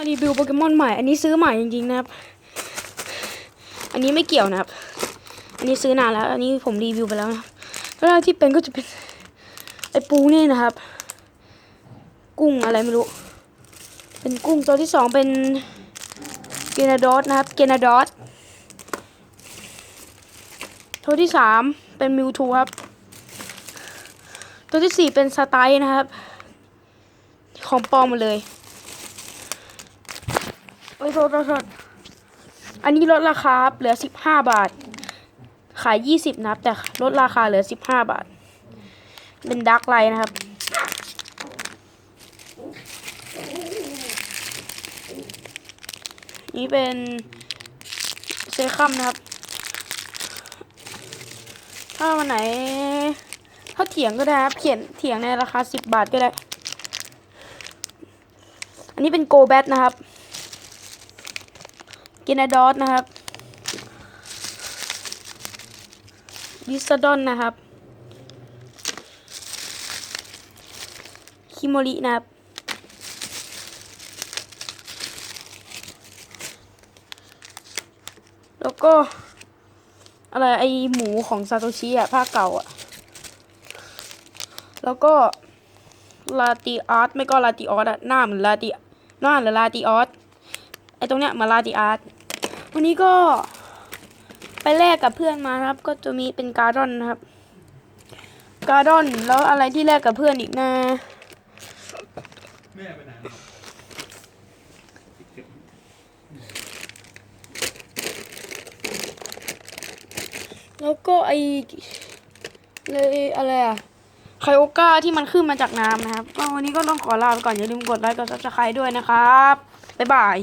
มารีวิวโปเกมอนใหม่ อันนี้ซื้อใหม่จริงๆนะครับ อันนี้ไม่เกี่ยวนะครับ อันนี้ซื้อนานแล้ว อันนี้ผมรีวิวไปแล้วนะครับแล้วที่เป็นก็จะเป็นไอปูนี่นะครับ กุ้งอะไรไม่รู้ เป็นกุ้งตัวที่สองเป็นเกนาดอสนะครับ เกนาดอสตัวที่สามเป็นมิวทูครับ ตัวที่สี่เป็นสไตล์นะครับ ของปลอมหมาเลย โอ้ยโทษโทษอันนี้ลดราคาครับเหลือสิบห้าบาท ขายยี่สิบนะครับ แต่ลดราคาเหลือสิบห้าบาท เป็นดักไลน์นะครับ นี่เป็นเซคัมนะครับ ถ้าวันไหน ถ้าเถียงก็ได้ครับเขียนเถียงในราคาสิบบาทก็ได้ อันนี้เป็นโกแบทนะครับ กินาดอสนะครับดิสดอนนะครับ คิโมรินะครับ แล้วก็ อะไร ไอหมูของซาโตชิอะภาเก่าอะแล้วก็ ลาติอาร์ตไม่ก็ลาติออสอะหน้าเหมือนลาติหน้าหรือลาติออสไอตรงเนี้ยมาลาติอาร์ต วันนี้ก็ไปแลกกับเพื่อนมาครับ ก็จะมีเป็นการ์ดอนนะครับ การ์ดอนแล้วอะไรที่แลกกับเพื่อนอีกนะแม่ไปไหนแล้วก็ไอเลยอะไรอะไคโอก้าที่มันขึ้นมาจากน้ำนะครับวันนี้ก็ต้องขอลาไปก่อนอย่าลืมกดไลค์กดซับสไครต์ด้วยนะครับ บ๊ายบาย